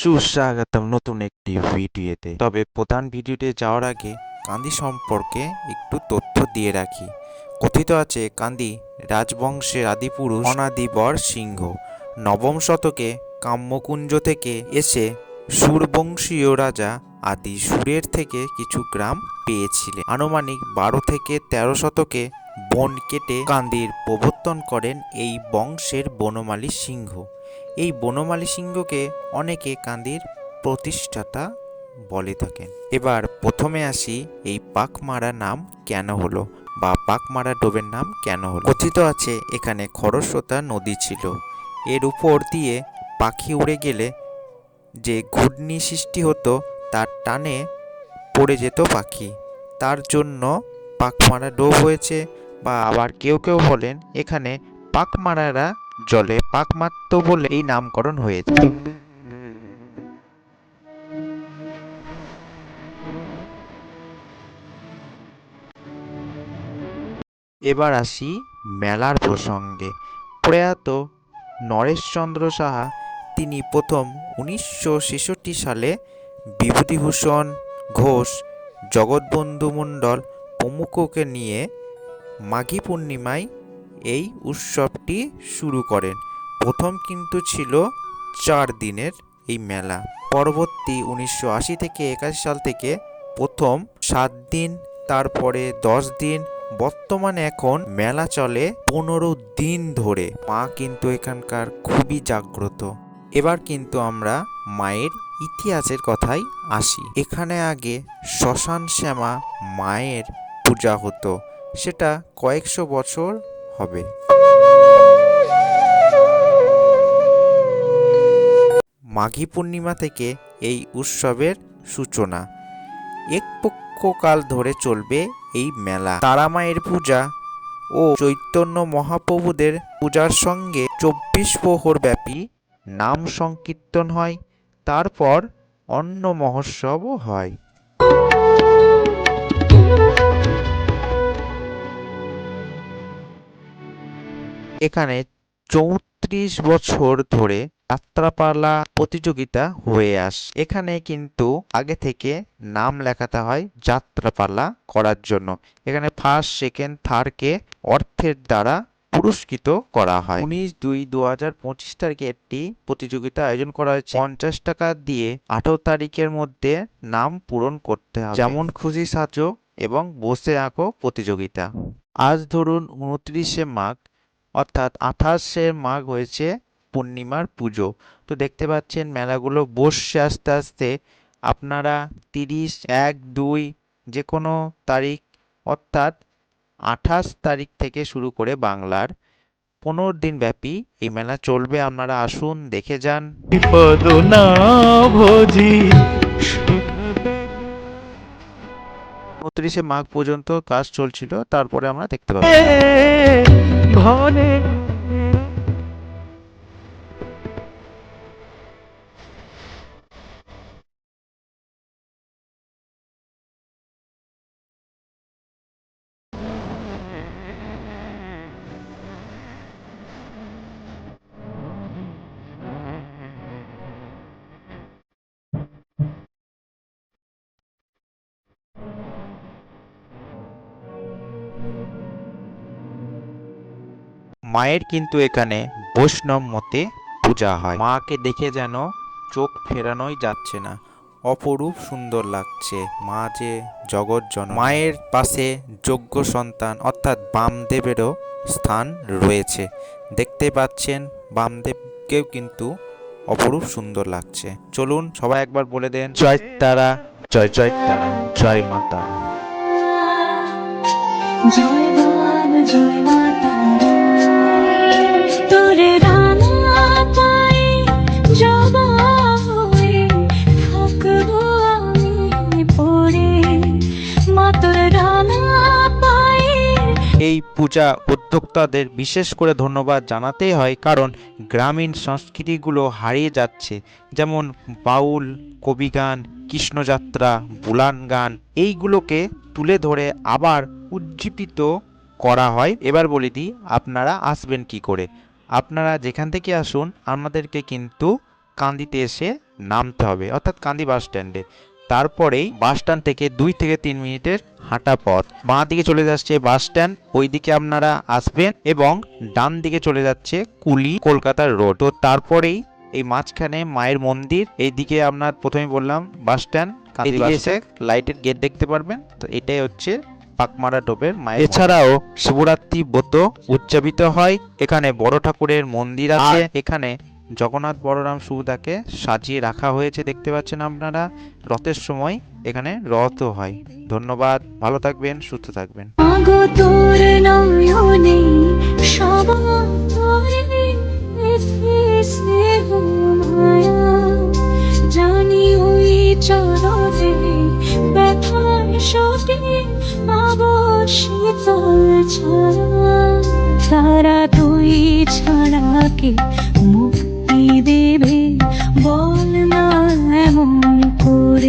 সুস্বাগতম নতুন একটি ভিডিওতে। তবে প্রধান ভিডিওতে যাওয়ার আগে কান্দি সম্পর্কে একটু তথ্য দিয়ে রাখি। কথিত আছে, কান্দি রাজবংশের আদিপুরুষ অনাদিবর সিংহ। নবম শতকে কাম্যকুঞ্জ থেকে এসে সুরবংশীয় রাজা আদি সুরের থেকে কিছু গ্রাম পেয়েছিলেন। আনুমানিক বারো থেকে তেরো শতকে বন কেটে কান্দির প্রবর্তন করেন এই বংশের বনমালী সিংহ। এই বনমালী সিংহকে অনেকে কান্দির প্রতিষ্ঠাতা বলে থাকেন। এবার প্রথমে আসি এই পাকমারা নাম কেন হলো বা পাকমারা ডোবের নাম কেন হলো? কথিত আছে, এখানে খরস্রোতা নদী ছিল। এর উপর দিয়ে পাখি উড়ে গেলে যে ঘূর্ণি সৃষ্টি হতো, তার টানে পড়ে যেত পাখি। তার জন্য পাকমারা ডোব হয়েছে বা আবার কেউ কেউ বলেন এখানে পাকমারারা জলে পাক মারত বলে এই নামকরণ হয়েছে। এবার আসি মেলার প্রসঙ্গে। প্রয়াত নরেশচন্দ্র সাহা, তিনি প্রথম উনিশশো ছেষট্টি সালে বিভূতিভূষণ ঘোষ, জগৎবন্ধু মণ্ডল প্রমুখকে নিয়ে মাঘী পূর্ণিমায় এই উৎসবটি শুরু করেন। প্রথম কিন্তু ছিল চার দিনের এই মেলা। পরবর্তী উনিশশো আশি থেকে একাশি সাল থেকে প্রথম সাত দিন, তারপরে দশ দিন, বর্তমানে এখন মেলা চলে পনেরো দিন ধরে। মা কিন্তু এখানকার খুবই জাগ্রত। এবার কিন্তু আমরা মায়ের ইতিহাসের কথাই আসি। এখানে আগে শ্মশান শ্যামা মায়ের পূজা হতো। সেটা কয়েকশো বছর হবে। মাঘী পূর্ণিমা থেকে এই উৎসবের সূচনা। এক পক্ষকাল ধরে চলবে এই মেলা। তারামায়ের পূজা ও চৈতন্য মহাপ্রভুদের পূজার সঙ্গে চব্বিশ প্রহর ব্যাপী নাম সংকীর্তন হয়, তারপর অন্ন মহোৎসবও হয়। এখানে চৌত্রিশ বছর ধরে যাত্রাপালা প্রতিযোগিতা হয়ে আস, এখানে কিন্তু আগে থেকে নাম লেখাতে হয় যাত্রাপালা করার জন্য। এখানে ফার্স্ট সেকেন্ড থার্ডকে অর্থের দ্বারা পুরস্কৃত করা হয়। উনিশ দুই দু হাজার পঁচিশ তারিখে একটি প্রতিযোগিতা আয়োজন করা হয়েছে। পঞ্চাশ টাকা দিয়ে আঠারো তারিখের মধ্যে নাম পূরণ করতে হবে। যেমন খুশি সাজো এবং বসে আঁকো প্রতিযোগিতা। আজ ধরুন উনত্রিশে মাঘ অর্থাৎ আঠাশে মাঘ হয়েছে পূর্ণিমার পুজো। তো দেখতে পাচ্ছেন মেলাগুলো বসছে আস্তে আস্তে। আপনারা তিরিশ, এক, দুই যে কোনো তারিখ, অর্থাৎ আঠাশ তারিখ থেকে শুরু করে বাংলার পনেরো দিন ব্যাপী এই মেলা চলবে। আপনারা আসুন, দেখে যান। বিপদ না ভোজি উনত্রিশে মাঘ পর্যন্ত কাজ চলছিল তারপরে আমরা দেখতে পাবো মায়ের কিন্তু এখানে বৈষ্ণব মতে পূজা হয়। মাকে দেখে যেন চোখ ফেরানোই যাচ্ছে না। অপরূপ সুন্দর লাগছে মা যে জগৎ জন মায়ের পাশে যোগ্য সন্তান অর্থাৎ বামদেবেরও স্থান রয়েছে। দেখতে পাচ্ছেন বামদেবকেও কিন্তু অপরূপ সুন্দর লাগছে। চলুন সবাই একবার বলে দেন। জয় তারা জয় জয় তারা জয় মাতা জয় জয় মাতা পূজা উদ্যোক্তাদের বিশেষ করে ধন্যবাদ জানাতেই হয়, কারণ গ্রামীণ সংস্কৃতিগুলো হারিয়ে যাচ্ছে। যেমন বাউল, কবিগান, কৃষ্ণযাত্রা বুলান গান এইগুলোকে তুলে ধরে আবার উজ্জীবিত করা হয়। এবার বলে দিই, আপনারা আসবেন কি করে? আপনারা যেখান থেকে আসুন, আমাদেরকে কিন্তু কান্দিতে এসে নামতে হবে, অর্থাৎ কান্দি বাস স্ট্যান্ডে তারপরেই বাস স্ট্যান্ড থেকে দুই থেকে তিন মিনিটের হাঁটা পথ। বাঁ দিকে চলে যাচ্ছে বাস স্ট্যান্ড ওই দিকে আপনারা আসবেন এবং ডান দিকে চলে যাচ্ছে কুলি কলকাতার রোড। তো তারপরেই এই মাঝখানে মায়ের মন্দির এইদিকে আপনার প্রথমে বললাম বাস স্ট্যান্ড এসে লাইটের গেট দেখতে পারবেন। তো এটাই হচ্ছে পাকমারা টোপের মায়ের এছাড়াও শিবরাত্রি ব্রত উদযাপিত হয়। এখানে বড় ঠাকুরের মন্দির আছে। এখানে জগন্নাথ বলরাম সুদাকে সাজিয়ে রাখা হয়েছে, দেখতে পাচ্ছেন আপনারা। রথের সময় এখানে রথও হয়। ধন্যবাদ, ভালো থাকবেন, সুস্থ থাকবেন। জানি শীতল তারা তুই ছাড়া কে মুক্তি দেবে বল না